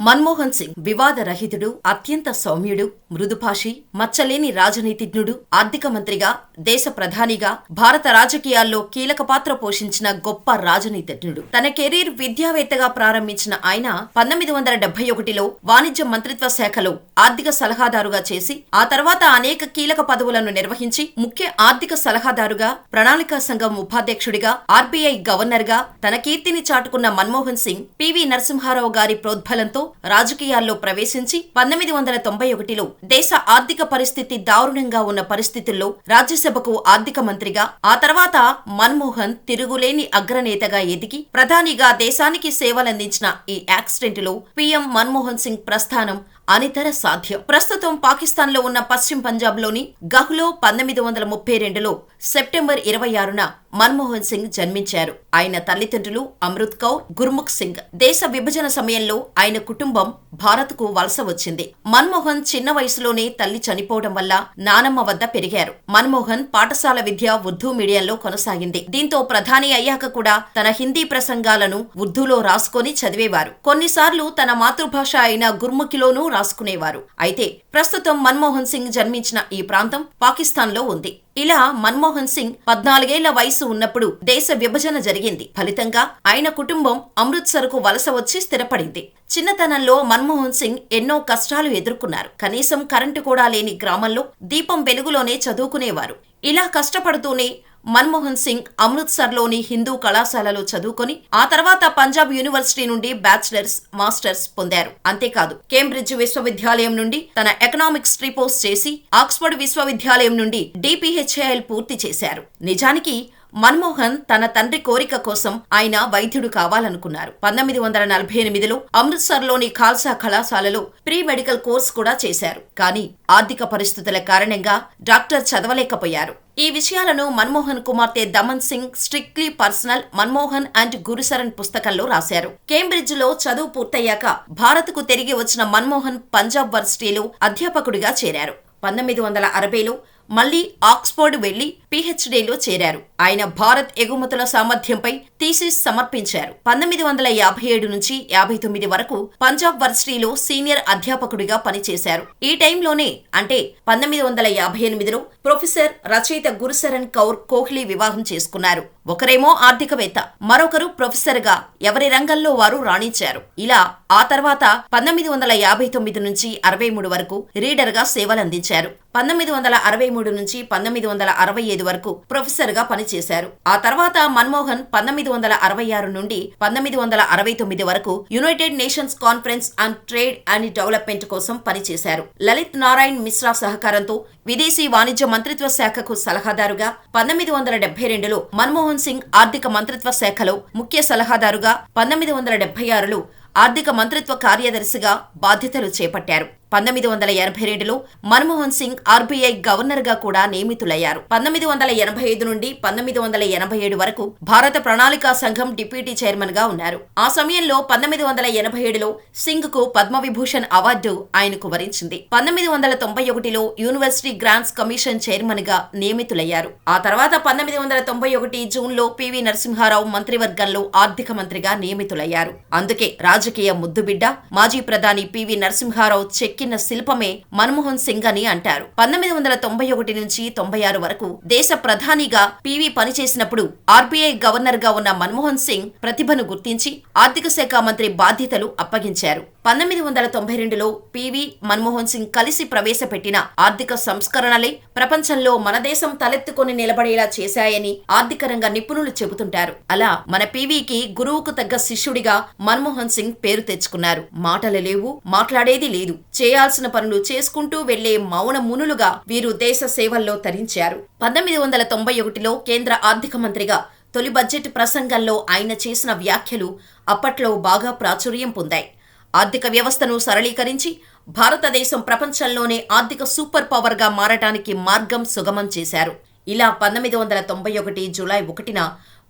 మన్మోహన్ సింగ్ వివాదరహితుడు అత్యంత సౌమ్యుడు మృదుభాషి మచ్చలేని రాజనీతిజ్ఞుడు ఆర్థిక మంత్రిగా దేశ ప్రధానిగా భారత రాజకీయాల్లో కీలక పాత్ర పోషించిన గొప్ప రాజనీతిజ్ఞుడు. తన కెరీర్ విద్యావేత్తగా ప్రారంభించిన ఆయన పంతొమ్మిది వందల డెబ్బై ఒకటిలో వాణిజ్య మంత్రిత్వ శాఖలో ఆర్థిక సలహాదారుగా చేసి ఆ తర్వాత అనేక కీలక పదవులను నిర్వహించి ముఖ్య ఆర్థిక సలహాదారుగా ప్రణాళికా సంఘం ఉపాధ్యక్షుడిగా ఆర్బీఐ గవర్నర్గా తన కీర్తిని చాటుకున్న మన్మోహన్ సింగ్ పివి నరసింహారావు గారి ప్రోద్బలంతో రాజకీయాల్లో ప్రవేశించి పంతొమ్మిది వందల తొంభై ఒకటిలో దేశ ఆర్థిక పరిస్థితి దారుణంగా ఉన్న పరిస్థితుల్లో రాజ్యసభకు ఆర్థిక మంత్రిగా ఆ తర్వాత మన్మోహన్ తిరుగులేని అగ్రనేతగా ఎదిగి ప్రధానిగా దేశానికి సేవలందించిన ఈ యాక్సిడెంట్లో పీఎం మన్మోహన్ సింగ్ ప్రస్థానం అనితర సాధ్యం. ప్రస్తుతం పాకిస్తాన్లో ఉన్న పశ్చిమ పంజాబ్లోని గహ్లో పంతొమ్మిది వందల ముప్పై రెండులో సెప్టెంబర్ ఇరవై ఆరున మన్మోహన్ సింగ్ జన్మించారు. ఆయన తల్లిదండ్రులు అమృత్ కౌర్ గుర్ముఖ్ సింగ్. దేశ విభజన సమయంలో ఆయన కుటుంబం భారత్కు వలస వచ్చింది. మన్మోహన్ చిన్న వయసులోనే తల్లి చనిపోవడం వల్ల నానమ్మ వద్ద పెరిగారు. మన్మోహన్ పాఠశాల విద్య ఉర్దూ మీడియంలో కొనసాగింది. దీంతో ప్రధాని అయ్యాక కూడా తన హిందీ ప్రసంగాలను ఉర్దూలో రాసుకొని చదివేవారు. కొన్నిసార్లు తన మాతృభాష అయిన గుర్ముఖిలోనూ రాసుకునేవారు. అయితే ప్రస్తుతం మన్మోహన్ సింగ్ జన్మించిన ఈ ప్రాంతం పాకిస్తాన్లో ఉంది. ఇలా మన్మోహన్ సింగ్ పద్నాలుగేళ్ళ వయసు ఉన్నప్పుడు దేశ విభజన జరిగింది. ఫలితంగా ఆయన కుటుంబం అమృత్సర్కు వలస వచ్చి స్థిరపడింది. చిన్నతనంలో మన్మోహన్ సింగ్ ఎన్నో కష్టాలు ఎదుర్కొన్నారు. కనీసం కరెంటు కూడా లేని గ్రామంలో దీపం వెలుగులోనే చదువుకునేవారు. ఇలా కష్టపడుతూనే మన్మోహన్ సింగ్ అమృత్సర్లోని హిందూ కళాశాలలో చదువుకొని ఆ తర్వాత పంజాబ్ యూనివర్సిటీ నుండి బ్యాచిలర్స్ మాస్టర్స్ పొందారు. అంతేకాదు కేంబ్రిడ్జ్ విశ్వవిద్యాలయం నుండి తన ఎకనామిక్స్ ట్రిపోస్ చేసి ఆక్స్ఫర్డ్ విశ్వవిద్యాలయం నుండి డిపిహెచ్ఏఎల్ పూర్తి చేశారు. నిజానికి మన్మోహన్ తన తండ్రి కోరిక కోసం ఆయన వైద్యుడు కావాలనుకున్నారు. పంతొమ్మిది వందల నలభై ఎనిమిదిలో అమృత్సర్లోని ఖాల్సా కళాశాలలో ప్రీ మెడికల్ కోర్స్ కూడా చేశారు. కానీ ఆర్థిక పరిస్థితుల కారణంగా డాక్టర్ చదవలేకపోయారు. ఈ విషయాలను మన్మోహన్ కుమార్తె Daman Singh strictly personal Manmohan and Gursharan పుస్తకంలో రాశారు. కేంబ్రిడ్జ్లో చదువు పూర్తయ్యాక భారత్కు తిరిగి వచ్చిన మన్మోహన్ పంజాబ్ వర్సిటీలో అధ్యాపకుడిగా చేరారు. పంతొమ్మిది వందల అరవైలో మళ్ళీ ఆక్స్ఫర్డ్ వెళ్ళి పీహెచ్డీలో చేరారు. ఆయన భారత్ ఎగుమతుల సామర్థ్యంపై థీసిస్ సమర్పించారు. పంతొమ్మిది వందల యాభై ఏడు నుంచి యాభై తొమ్మిది వరకు పంజాబ్ వర్సిటీలో సీనియర్ అధ్యాపకుడిగా పనిచేశారు. ఈ టైంలోనే అంటే పంతొమ్మిది వందల యాభై ఎనిమిదిలో ప్రొఫెసర్ రచయిత గురుశరణ్ కౌర్ కోహ్లీ వివాహం చేసుకున్నారు. ఒకరేమో ఆర్థికవేత్త మరొకరు ప్రొఫెసర్గా ఎవరి రంగంలో వారు రాణించారు. ఇలా ఆ తర్వాత పంతొమ్మిది వందల యాభై తొమ్మిది నుంచి అరవై మూడు వరకు రీడర్గా సేవలందించారు. పంతొమ్మిది వందల అరవై మూడు నుంచి పంతొమ్మిది వందల అరవై ఐదు వరకు ప్రొఫెసర్గా పనిచేశారు. ఆ తర్వాత మన్మోహన్ పంతొమ్మిది వందల అరవై ఆరు నుండి పంతొమ్మిది వందల అరవై తొమ్మిది వరకు United Nations conference on trade and development కోసం పనిచేశారు. లలిత్ నారాయణ్ మిశ్రా సహకారంతో విదేశీ వాణిజ్య మంత్రిత్వ శాఖకు సలహాదారుగా పంతొమ్మిది వందల డెబ్బై రెండులో మన్మోహన్ సింగ్ ఆర్థిక మంత్రిత్వ శాఖలో ముఖ్య సలహాదారుగా పంతొమ్మిది వందల డెబ్బై ఆరులో ఆర్థిక మంత్రిత్వ కార్యదర్శిగా బాధ్యతలు చేపట్టారు. పంతొమ్మిది వందల ఎనభై రెండులో మన్మోహన్ సింగ్ ఆర్బీఐ గవర్నర్గా కూడా నియమితులయ్యారు. పంతొమ్మిది వందల ఎనభై ఐదు నుండి పంతొమ్మిది వందల ఎనభై ఏడు వరకు భారత ప్రణాళికా సంఘం డిప్యూటీ చైర్మన్గా ఉన్నారు. ఆ సమయంలో పంతొమ్మిది వందల ఎనభై ఏడులో సింగ్కు పద్మవిభూషణ్ అవార్డు ఆయనకు వరించింది. పంతొమ్మిది వందల తొంభై ఒకటిలో యూనివర్సిటీ గ్రాంట్స్ కమిషన్ చైర్మన్గా నియమితులయ్యారు. ఆ తర్వాత పంతొమ్మిది వందల తొంభై ఒకటి జూన్లో పివి నరసింహారావు మంత్రివర్గంలో ఆర్థిక మంత్రిగా నియమితులయ్యారు. అందుకే రాజకీయ ముద్దుబిడ్డ మాజీ ప్రధాని పివి నరసింహారావు చెక్కిన శిల్పమే మన్మోహన్ సింగ్ అని అంటారు. పంతొమ్మిది వందల తొంభై ఒకటి నుంచి తొంభై ఆరు వరకు దేశ ప్రధానిగా పివి పనిచేసినప్పుడు ఆర్బీఐ గవర్నర్గా ఉన్న మన్మోహన్ సింగ్ ప్రతిభను గుర్తించి ఆర్థిక శాఖ మంత్రి బాధ్యతలు అప్పగించారు. పంతొమ్మిది వందల తొంభై రెండులో పివి మన్మోహన్ సింగ్ కలిసి ప్రవేశపెట్టిన ఆర్థిక సంస్కరణలే ప్రపంచంలో మన దేశం తలెత్తుకొని నిలబడేలా చేశాయని ఆర్థిక రంగ నిపుణులు చెబుతుంటారు. అలా మన పీవీకి గురువుకు తగ్గ శిష్యుడిగా మన్మోహన్ సింగ్ పేరు తెచ్చుకున్నారు. మాటలు లేవు మాట్లాడేది లేదు. చేయాల్సిన పనులు చేసుకుంటూ వెళ్ళే మౌన మునులుగా వీరు దేశ సేవల్లో తరించారు. పంతొమ్మిది వందల తొంభై ఒకటిలో కేంద్ర ఆర్థిక మంత్రిగా తొలి బడ్జెట్ ప్రసంగంలో ఆయన చేసిన వ్యాఖ్యలు అప్పట్లో బాగా ప్రాచుర్యం పొందాయి. ఆర్థిక వ్యవస్థను సరళీకరించి భారతదేశం ప్రపంచంలోనే ఆర్థిక సూపర్ పవర్గా మారటానికి మార్గం సుగమం చేశారు. ఇలా పంతొమ్మిది వందల తొంభై ఒకటి జులై ఒకటిన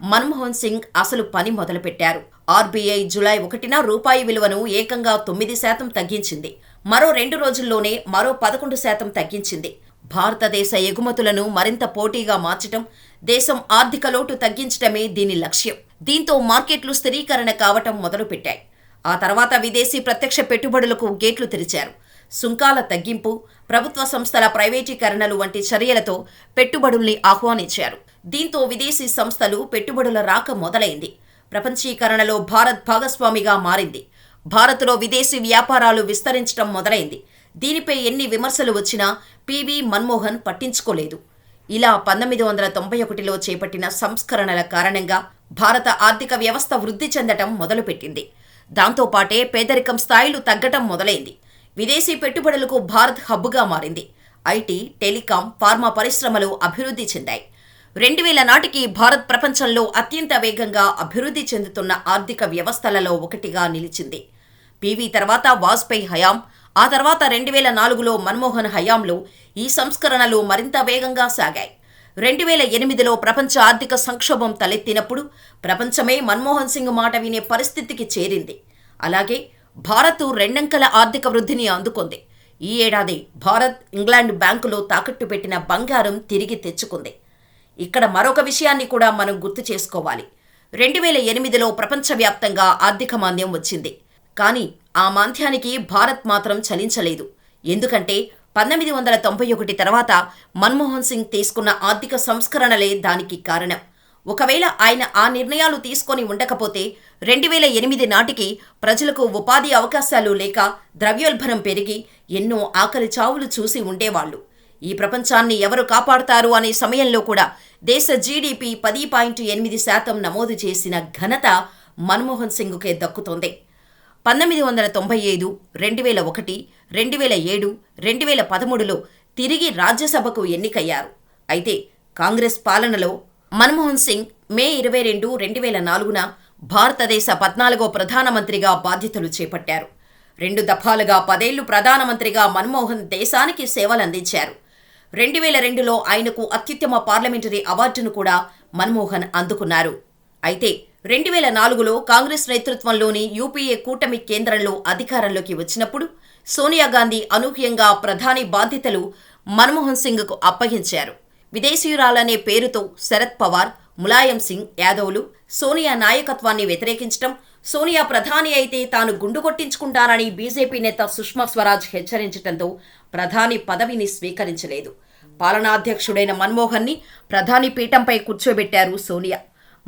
మన్మోహన్ సింగ్ అసలు పని మొదలుపెట్టారు. ఆర్బీఐ జులై ఒకటిన రూపాయి విలువను ఏకంగా తొమ్మిది శాతం తగ్గించింది. మరో రెండు రోజుల్లోనే మరో పదకొండు శాతం తగ్గించింది. భారతదేశ ఎగుమతులను మరింత పోటీగా మార్చటం దేశం ఆర్థిక లోటు తగ్గించటమే దీని లక్ష్యం. దీంతో మార్కెట్లు స్థిరీకరణ కావటం మొదలుపెట్టాయి. ఆ తర్వాత విదేశీ ప్రత్యక్ష పెట్టుబడులకు గేట్లు తెరిచారు. సుంకాల తగ్గింపు ప్రభుత్వ సంస్థల ప్రైవేటీకరణలు వంటి చర్యలతో పెట్టుబడుల్ని ఆహ్వానించారు. దీంతో విదేశీ సంస్థలు పెట్టుబడుల రాక మొదలైంది. ప్రపంచీకరణలో భారత్ భాగస్వామిగా మారింది. భారత్లో విదేశీ వ్యాపారాలు విస్తరించడం మొదలైంది. దీనిపై ఎన్ని విమర్శలు వచ్చినా పివి మన్మోహన్ పట్టించుకోలేదు. ఇలా పంతొమ్మిది వందల తొంభై ఒకటిలో చేపట్టిన సంస్కరణల కారణంగా భారత ఆర్థిక వ్యవస్థ వృద్ధి చెందటం మొదలుపెట్టింది. దాంతోపాటే పేదరికం స్థాయిలు తగ్గటం మొదలైంది. విదేశీ పెట్టుబడులకు భారత్ హబ్బుగా మారింది. ఐటీ టెలికాం ఫార్మా పరిశ్రమలు అభివృద్ధి చెందాయి. రెండు వేల నాటికి భారత్ ప్రపంచంలో అత్యంత వేగంగా అభివృద్ధి చెందుతున్న ఆర్థిక వ్యవస్థలలో ఒకటిగా నిలిచింది. పీవీ తర్వాత వాజ్పేయి హయాం ఆ తర్వాత రెండు వేల నాలుగులో మన్మోహన్ హయాంలో ఈ సంస్కరణలు మరింత వేగంగా సాగాయి. రెండు వేల ఎనిమిదిలో ప్రపంచ ఆర్థిక సంక్షోభం తలెత్తినప్పుడు ప్రపంచమే మన్మోహన్ సింగ్ మాట వినే పరిస్థితికి చేరింది. అలాగే భారత్ రెండంకల ఆర్థిక వృద్ధిని అందుకుంది. ఈ ఏడాది భారత్ ఇంగ్లాండ్ బ్యాంకులో తాకట్టు పెట్టిన బంగారం తిరిగి తెచ్చుకుంది. ఇక్కడ మరొక విషయాన్ని కూడా మనం గుర్తు చేసుకోవాలి. రెండు వేల ఎనిమిదిలో ప్రపంచవ్యాప్తంగా ఆర్థిక మాంద్యం వచ్చింది. కానీ ఆ మాంద్యానికి భారత్ మాత్రం చలించలేదు. ఎందుకంటే పంతొమ్మిది వందల తొంభై ఒకటి తర్వాత మన్మోహన్ సింగ్ తీసుకున్న ఆర్థిక సంస్కరణలే దానికి కారణం. ఒకవేళ ఆయన ఆ నిర్ణయాలు తీసుకొని ఉండకపోతే రెండు వేల ఎనిమిది నాటికి ప్రజలకు ఉపాధి అవకాశాలు లేక ద్రవ్యోల్బణం పెరిగి ఎన్నో ఆకలి చావులు చూసి ఉండేవాళ్ళు ఈ ప్రపంచాన్ని ఎవరు కాపాడుతారు అనే సమయంలో కూడా దేశ జీడిపి పది పాయింట్ ఎనిమిది శాతం నమోదు చేసిన ఘనత మన్మోహన్ సింగ్కే దక్కుతోంది. పంతొమ్మిది వందల తొంభై ఐదు రెండు వేల ఒకటి రెండు వేల ఏడు రెండు వేల పదమూడులో తిరిగి రాజ్యసభకు ఎన్నికయ్యారు. అయితే కాంగ్రెస్ పాలనలో మన్మోహన్ సింగ్ మే ఇరవై రెండు రెండు వేల నాలుగున భారతదేశ పద్నాలుగో ప్రధానమంత్రిగా బాధ్యతలు చేపట్టారు. రెండు దఫాలుగా పదేళ్ళు ప్రధానమంత్రిగా మన్మోహన్ దేశానికి సేవలందించారు. రెండు వేల రెండులో ఆయనకు అత్యుత్తమ పార్లమెంటరీ అవార్డును కూడా మన్మోహన్ అందుకున్నారు. అయితే రెండు వేల నాలుగులో కాంగ్రెస్ నేతృత్వంలోని యూపీఏ కూటమి కేంద్రంలో అధికారంలోకి వచ్చినప్పుడు సోనియా గాంధీ అనూహ్యంగా ప్రధాని బాధ్యతలు మన్మోహన్ సింగ్కు అప్పగించారు. విదేశీయురాలనే పేరుతో శరద్ పవార్ ములాయం సింగ్ యాదవ్లు సోనియా నాయకత్వాన్ని వ్యతిరేకించడం సోనియా ప్రధాని అయితే తాను గుండు కొట్టించుకుంటానని బీజేపీ నేత సుష్మా స్వరాజ్ హెచ్చరించడంతో ప్రధాని పదవిని స్వీకరించలేదు. పాలనాధ్యక్షుడైన మన్మోహన్ని ప్రధాని పీఠంపై కూర్చోబెట్టారు సోనియా.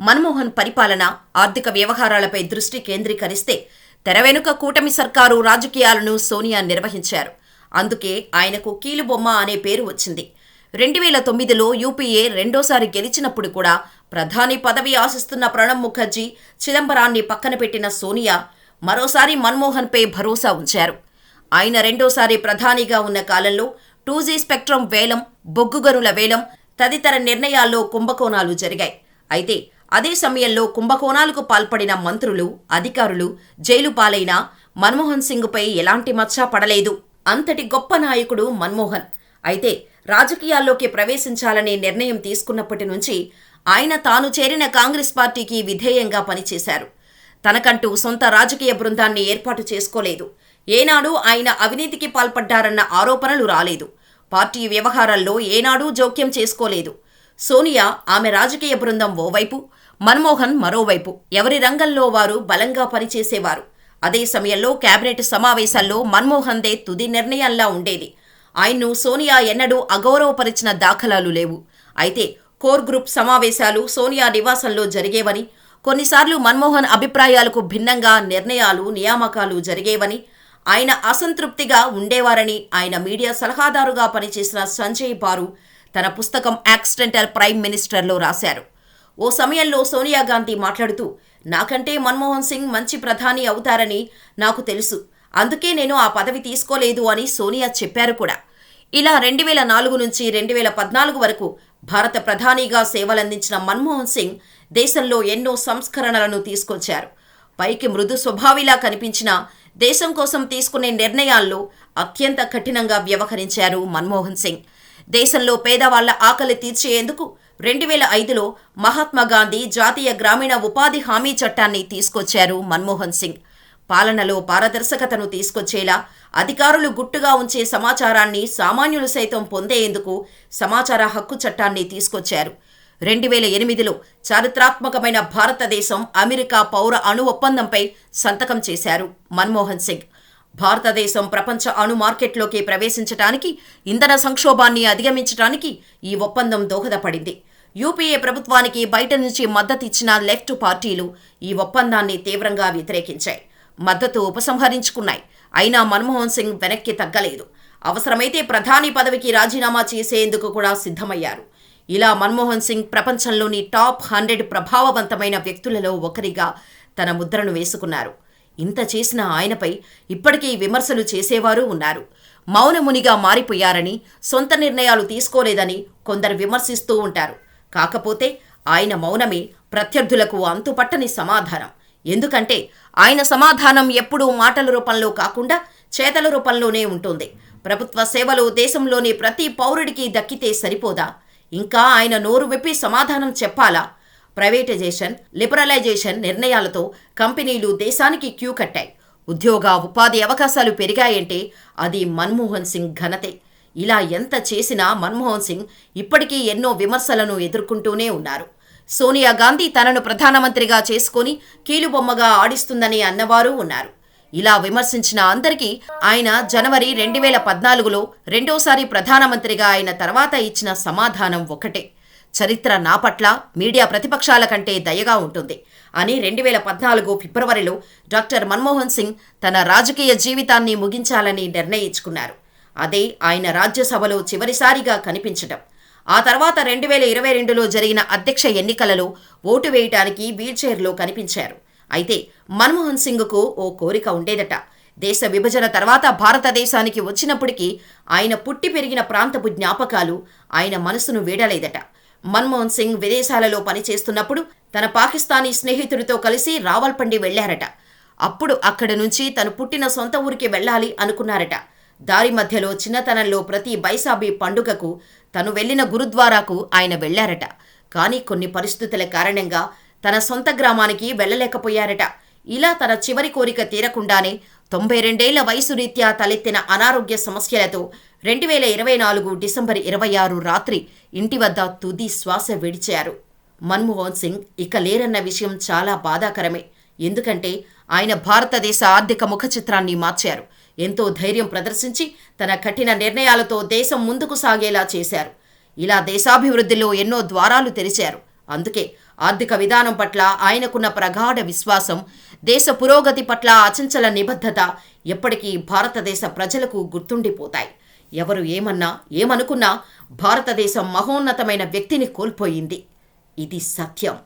మన్మోహన్ పరిపాలన ఆర్థిక వ్యవహారాలపై దృష్టి కేంద్రీకరిస్తే తెర వెనుక కూటమి సర్కారు రాజకీయాలను సోనియా నిర్వహించారు. అందుకే ఆయనకు కీలుబొమ్మ అనే పేరు వచ్చింది. రెండు వేల తొమ్మిదిలో యూపీఏ రెండోసారి గెలిచినప్పుడు కూడా ప్రధాని పదవి ఆశిస్తున్న ప్రణబ్ ముఖర్జీ చిదంబరాన్ని పక్కన పెట్టిన సోనియా మరోసారి మన్మోహన్పై భరోసా ఉంచారు. ఆయన రెండోసారి ప్రధానిగా ఉన్న కాలంలో టూ జీ స్పెక్ట్రమ్ వేలం బొగ్గుగనుల వేలం తదితర నిర్ణయాల్లో కుంభకోణాలు జరిగాయి. అయితే అదే సమయంలో కుంభకోణాలకు పాల్పడిన మంత్రులు అధికారులు జైలు పాలైన మన్మోహన్ సింగ్పై ఎలాంటి మచ్చ పడలేదు. అంతటి గొప్ప నాయకుడు మన్మోహన్. అయితే రాజకీయాల్లోకి ప్రవేశించాలనే నిర్ణయం తీసుకున్నప్పటి నుంచి ఆయన తాను చేరిన కాంగ్రెస్ పార్టీకి విధేయంగా పనిచేశారు. తనకంటూ సొంత రాజకీయ బృందాన్ని ఏర్పాటు చేసుకోలేదు. ఏనాడు ఆయన అవినీతికి పాల్పడ్డారన్న ఆరోపణలు రాలేదు. పార్టీ వ్యవహారాల్లో ఏనాడూ జోక్యం చేసుకోలేదు. సోనియా ఆమె రాజకీయ బృందం ఓవైపు మన్మోహన్ మరోవైపు. ఎవరి రంగంలో వారు బలంగా పనిచేసేవారు. అదే సమయంలో కేబినెట్ సమావేశాల్లో మన్మోహన్దే తుది నిర్ణయంలా ఉండేది. ఆయన్ను సోనియా ఎన్నడూ అగౌరవపరిచిన దాఖలాలు లేవు. అయితే కోర్ గ్రూప్ సమావేశాలు సోనియా నివాసంలో జరిగేవని కొన్నిసార్లు మన్మోహన్ అభిప్రాయాలకు భిన్నంగా నిర్ణయాలు నియామకాలు జరిగేవని ఆయన అసంతృప్తిగా ఉండేవారని ఆయన మీడియా సలహాదారుగా పనిచేసిన సంజయ్ బారు తన పుస్తకం యాక్సిడెంటల్ ప్రైమ్ మినిస్టర్లో రాశారు. ఓ సమయంలో సోనియా గాంధీ మాట్లాడుతూ నాకంటే మన్మోహన్ సింగ్ మంచి ప్రధాని అవుతారని నాకు తెలుసు. అందుకే నేను ఆ పదవి తీసుకోలేదు అని సోనియా చెప్పారు కూడా. ఇలా రెండు వేల నాలుగు నుంచి రెండు వేల పద్నాలుగు వరకు భారత ప్రధానిగా సేవలందించిన మన్మోహన్ సింగ్ దేశంలో ఎన్నో సంస్కరణలను తీసుకొచ్చారు. పైకి మృదు స్వభావిలా కనిపించిన దేశం కోసం తీసుకునే నిర్ణయాల్లో అత్యంత కఠినంగా వ్యవహరించారు మన్మోహన్ సింగ్. దేశంలో పేదవాళ్ళ ఆకలి తీర్చేందుకు రెండు వేల ఐదులో మహాత్మా గాంధీ జాతీయ గ్రామీణ ఉపాధి హామీ చట్టాన్ని తీసుకొచ్చారు మన్మోహన్ సింగ్. పాలనలో పారదర్శకతను తీసుకొచ్చేలా అధికారులు గుట్టుగా ఉంచే సమాచారాన్ని సామాన్యులు సైతం పొందేందుకు సమాచార హక్కు చట్టాన్ని తీసుకొచ్చారు. రెండు వేల ఎనిమిదిలో చారిత్రాత్మకమైన భారతదేశం అమెరికా పౌర అణు ఒప్పందంపై సంతకం చేశారు మన్మోహన్ సింగ్. భారతదేశం ప్రపంచ అణు మార్కెట్లోకి ప్రవేశించడానికి ఇంధన సంక్షోభాన్ని అధిగమించడానికి ఈ ఒప్పందం దోహదపడింది. యూపీఏ ప్రభుత్వానికి బయట నుంచి మద్దతిచ్చిన లెఫ్ట్ పార్టీలు ఈ ఒప్పందాన్ని తీవ్రంగా వ్యతిరేకించాయి. మద్దతు ఉపసంహరించుకున్నాయి. అయినా మన్మోహన్ సింగ్ వెనక్కి తగ్గలేదు. అవసరమైతే ప్రధాని పదవికి రాజీనామా చేసేందుకు కూడా సిద్ధమయ్యారు. ఇలా మన్మోహన్ సింగ్ ప్రపంచంలోని టాప్ హండ్రెడ్ ప్రభావవంతమైన వ్యక్తులలో ఒకరిగా తన ముద్రను వేసుకున్నారు. ఇంత చేసిన ఆయనపై ఇప్పటికీ విమర్శలు చేసేవారు ఉన్నారు. మౌనమునిగా మారిపోయారని సొంత నిర్ణయాలు తీసుకోలేదని కొందరు విమర్శిస్తూ ఉంటారు. కాకపోతే ఆయన మౌనమే ప్రత్యర్థులకు అంతుపట్టని సమాధానం. ఎందుకంటే ఆయన సమాధానం ఎప్పుడూ మాటల రూపంలో కాకుండా చేతల రూపంలోనే ఉంటుంది. ప్రభుత్వ సేవలు దేశంలోని ప్రతి పౌరుడికి దక్కితే సరిపోదా? ఇంకా ఆయన నోరు విప్పి సమాధానం చెప్పాలా? ప్రైవేటైజేషన్ లిబరలైజేషన్ నిర్ణయాలతో కంపెనీలు దేశానికి క్యూ కట్టాయి. ఉద్యోగ ఉపాధి అవకాశాలు పెరిగాయంటే అది మన్మోహన్ సింగ్ ఘనతే. ఇలా ఎంత చేసినా మన్మోహన్ సింగ్ ఇప్పటికీ ఎన్నో విమర్శలను ఎదుర్కొంటూనే ఉన్నారు. సోనియా గాంధీ తనను ప్రధానమంత్రిగా చేసుకొని కీలుబొమ్మగా ఆడిస్తుందని అన్నవారు ఉన్నారు. ఇలా విమర్శించిన అందరికీ ఆయన జనవరి రెండు వేల పద్నాలుగులో రెండోసారి ప్రధానమంత్రిగా అయిన తర్వాత ఇచ్చిన సమాధానం ఒకటే. చరిత్ర నా పట్ల మీడియా ప్రతిపక్షాల కంటే దయగా ఉంటుంది అని రెండు వేల పద్నాలుగు ఫిబ్రవరిలో డాక్టర్ మన్మోహన్ సింగ్ తన రాజకీయ జీవితాన్ని ముగించాలని నిర్ణయించుకున్నారు. అదే ఆయన రాజ్యసభలో చివరిసారిగా కనిపించటం. ఆ తర్వాత రెండు వేల ఇరవై రెండులో జరిగిన అధ్యక్ష ఎన్నికలలో ఓటు వేయటానికి వీల్చైర్లో కనిపించారు. అయితే మన్మోహన్ సింగ్కు ఓ కోరిక ఉండేదట. దేశ విభజన తర్వాత భారతదేశానికి వచ్చినప్పటికీ ఆయన పుట్టి పెరిగిన ప్రాంతపు జ్ఞాపకాలు ఆయన మనసును వీడలేదట. మన్మోహన్ సింగ్ విదేశాలలో పనిచేస్తున్నప్పుడు తన పాకిస్తానీ స్నేహితుడితో కలిసి రావల్పండి వెళ్ళారట అప్పుడు అక్కడ నుంచి తను పుట్టిన సొంత ఊరికి వెళ్ళాలి అనుకున్నారట. దారి మధ్యలో చిన్నతనంలో ప్రతి బైసాబీ పండుగకు తను వెళ్ళిన గురుద్వారాకు ఆయన వెళ్ళారట కానీ కొన్ని పరిస్థితుల కారణంగా తన సొంత గ్రామానికి వెళ్ళలేకపోయారట. ఇలా తన చివరి కోరిక తీరకుండానే తొంభై రెండేళ్ళ వయసు రీత్యా తలెత్తిన అనారోగ్య సమస్యలతో రెండు వేల ఇరవై నాలుగు డిసెంబర్ ఇరవై ఆరు రాత్రి ఇంటి వద్ద తుది శ్వాస విడిచారు. మన్మోహన్ సింగ్ ఇక లేరన్న విషయం చాలా బాధాకరమే. ఎందుకంటే ఆయన భారతదేశ ఆర్థిక ముఖ చిత్రాన్ని మార్చారు. ఎంతో ధైర్యం ప్రదర్శించి తన కఠిన నిర్ణయాలతో దేశం ముందుకు సాగేలా చేశారు. ఇలా దేశాభివృద్ధిలో ఎన్నో ద్వారాలు తెరిచారు. అందుకే ఆర్థిక విధానం పట్ల ఆయనకున్న ప్రగాఢ విశ్వాసం దేశ పురోగతి పట్ల అచంచల నిబద్ధత ఎప్పటికీ భారతదేశ ప్రజలకు గుర్తుండిపోతాయి. ఎవరు ఏమన్నా ఏమనుకున్నా భారతదేశం మహోన్నతమైన వ్యక్తిని కోల్పోయింది. ఇది సత్యం.